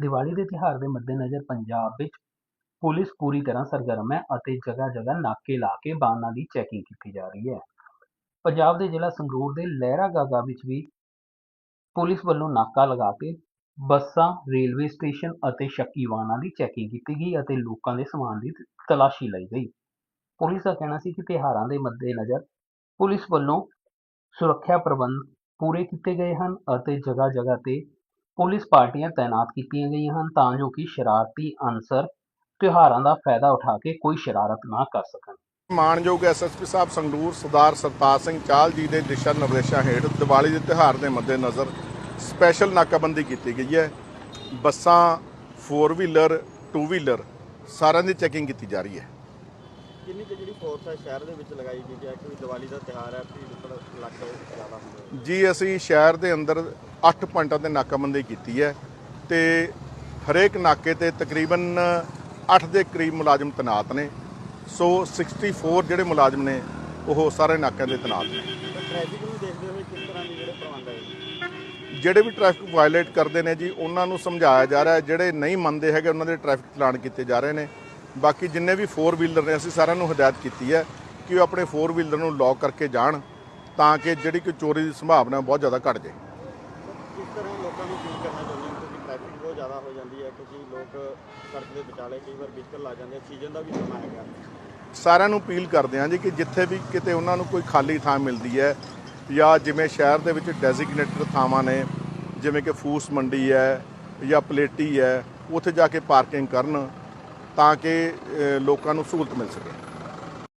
ਦੀਵਾਲੀ ਦੇ ਤਿਉਹਾਰ ਦੇ ਮੱਦੇਨਜ਼ਰ ਪੰਜਾਬ ਵਿੱਚ ਪੁਲਿਸ ਪੂਰੀ ਤਰ੍ਹਾਂ ਸਰਗਰਮ ਹੈ ਅਤੇ ਜਗ੍ਹਾ-ਜਗ੍ਹਾ ਨਾਕੇ ਲਾ ਕੇ ਵਾਹਨਾਂ ਦੀ ਚੈਕਿੰਗ ਕੀਤੀ ਜਾ ਰਹੀ ਹੈ। ਪੰਜਾਬ ਦੇ ਜ਼ਿਲ੍ਹਾ ਸੰਗਰੂਰ ਦੇ ਲਹਿਰਾ ਗਾਗਾ ਵਿੱਚ ਵੀ ਪੁਲਿਸ ਵੱਲੋਂ ਨਾਕਾ ਲਗਾ ਕੇ ਬੱਸਾਂ, ਰੇਲਵੇ ਸਟੇਸ਼ਨ ਅਤੇ ਸ਼ੱਕੀ ਵਾਹਨਾਂ ਦੀ ਚੈਕਿੰਗ ਕੀਤੀ ਗਈ ਅਤੇ ਲੋਕਾਂ ਦੇ ਸਮਾਨ ਦੀ ਤਲਾਸ਼ੀ ਲਈ ਗਈ। ਪੁਲਿਸ ਦਾ ਕਹਿਣਾ ਸੀ ਕਿ ਤਿਉਹਾਰਾਂ ਦੇ ਮੱਦੇਨਜ਼ਰ ਪੁਲਿਸ ਵੱਲੋਂ ਸੁਰੱਖਿਆ ਪ੍ਰਬੰਧ ਪੂਰੇ ਕੀਤੇ ਗਏ ਹਨ ਅਤੇ ਜਗ੍ਹਾ-ਜਗ੍ਹਾ ਤੇ ਪੁਲਿਸ ਪਾਰਟੀਆਂ ਤਾਇਨਾਤ ਕੀਤੀਆਂ ਗਈਆਂ ਹਨ ਤਾਂ ਜੋ ਕਿ ਸ਼ਰਾਰਤੀ ਅਨਸਰ ਤਿਉਹਾਰਾਂ ਦਾ ਫਾਇਦਾ ਉਠਾ ਕੇ ਕੋਈ ਸ਼ਰਾਰਤ ਨਾ ਕਰ ਸਕਣ। ਮਾਨਯੋਗ ਐਸਐਸਪੀ ਸਾਹਿਬ ਸੰਗਰੂਰ ਸਰਦਾਰ ਸਰਤਾਜ ਸਿੰਘ ਚਾਹਲ ਜੀ ਦੇ ਦਿਸ਼ਾ ਨਿਰਦੇਸ਼ਾਂ ਹੇਠ ਦੀਵਾਲੀ ਦੇ ਤਿਉਹਾਰ ਦੇ ਮੱਦੇਨਜ਼ਰ ਸਪੈਸ਼ਲ ਨਾਕਾਬੰਦੀ ਕੀਤੀ ਗਈ ਹੈ। ਬੱਸਾਂ 4 ਵੀਲਰ 2 ਵੀਲਰ ਸਾਰਿਆਂ ਦੀ ਚੈਕਿੰਗ ਕੀਤੀ ਜਾ ਰਹੀ ਹੈ। ਕਿੰਨੀ ਕੁ ਜਿਹੜੀ ਫੋਰਸ ਹੈ ਸ਼ਹਿਰ ਦੇ ਵਿੱਚ ਲਗਾਈ ਗਈ ਹੈ ਕਿ ਦੀਵਾਲੀ ਦਾ ਤਿਉਹਾਰ ਹੈ ਭੀੜ ਭੜ ਇਲਾਕੇ ਜ਼ਿਆਦਾ ਹੁੰਦਾ ਜੀ ਅਸੀਂ ਸ਼ਹਿਰ ਦੇ ਅੰਦਰ 8 ਪੁਆਇੰਟਾਂ ਤੇ ਨਾਕਾਬੰਦੀ ਕੀਤੀ ਹੈ ਤੇ ਹਰੇਕ ਨਾਕੇ ਤੇ ਤਕਰੀਬਨ 8 ਦੇ ਕਰੀਬ ਮੁਲਾਜ਼ਮ ਤੈਨਾਤ ਨੇ। ਸੋ 64 ਜਿਹੜੇ ਮੁਲਾਜ਼ਮ ਨੇ ਉਹ ਸਾਰੇ ਨਾਕਿਆਂ ਦੇ ਤੈਨਾਤ ਨੇ। ਤਾਂ ਟ੍ਰੈਫਿਕ ਨੂੰ ਦੇਖਦੇ ਹੋਏ ਕਿਸ ਤਰ੍ਹਾਂ ਦੇ ਜਿਹੜੇ ਪ੍ਰਬੰਧ ਹੈ? ਜਿਹੜੇ ਵੀ ਟ੍ਰੈਫਿਕ ਵਾਇਲੇਟ ਕਰਦੇ ਨੇ ਜੀ ਉਹਨਾਂ ਨੂੰ ਸਮਝਾਇਆ ਜਾ ਰਿਹਾ ਹੈ। ਜਿਹੜੇ ਨਹੀਂ ਮੰਨਦੇ ਹੈਗੇ ਉਹਨਾਂ ਦੇ ਟ੍ਰੈਫਿਕ ਚਲਾਨ ਕੀਤੇ ਜਾ ਰਹੇ ਨੇ। ਬਾਕੀ ਜਿੰਨੇ ਵੀ 4 ਵੀਲਰ ਨੇ ਅਸੀਂ ਸਾਰਿਆਂ ਨੂੰ ਹਦਾਇਤ ਕੀਤੀ ਹੈ ਕਿ ਉਹ ਆਪਣੇ 4 ਵੀਲਰ ਨੂੰ ਲੌਕ ਕਰਕੇ ਜਾਣ ਤਾਂ ਕਿ ਜਿਹੜੀ ਕਿ ਚੋਰੀ ਦੀ ਸੰਭਾਵਨਾ ਬਹੁਤ ਜ਼ਿਆਦਾ ਘਟ ਜਾਏ। ਕਿਸ ਤਰ੍ਹਾਂ ਲੋਕਾਂ ਨੂੰ ਫੀਲ ਕਰਨਾ ਚਾਹੁੰਦੇ ਹੋ? ਕਿਉਂਕਿ ਟ੍ਰੈਫਿਕ ਬਹੁਤ ਜ਼ਿਆਦਾ ਹੋ ਜਾਂਦੀ ਹੈ, ਕਿਉਂਕਿ ਲੋਕ ਸੜਕ ਦੇ ਵਿਚਾਲੇ ਕਈ ਵਾਰ ਵਹੀਕਲ ਲਾ ਜਾਂਦੇ ਸੀਜ਼ਨ ਦਾ ਵੀ ਸਮਾਂ ਹੈਗਾ। ਸਾਰਿਆਂ ਨੂੰ ਅਪੀਲ ਕਰਦੇ ਹਾਂ ਜੀ ਕਿ ਜਿੱਥੇ ਵੀ ਕਿਤੇ ਉਹਨਾਂ ਨੂੰ ਕੋਈ ਖਾਲੀ ਥਾਂ ਮਿਲਦੀ ਹੈ ਜਾਂ ਜਿਵੇਂ ਸ਼ਹਿਰ ਦੇ ਵਿੱਚ ਡੈਜ਼ਿਗਨੇਟਡ ਥਾਵਾਂ ਨੇ, ਜਿਵੇਂ ਕਿ ਫੂਸ ਮੰਡੀ ਹੈ ਜਾਂ ਪਲੇਟੀ ਹੈ, ਉੱਥੇ ਜਾ ਕੇ ਪਾਰਕਿੰਗ ਕਰਨ ਤਾਂ ਕਿ ਲੋਕਾਂ ਨੂੰ ਸਹੂਲਤ ਮਿਲ ਸਕੇ।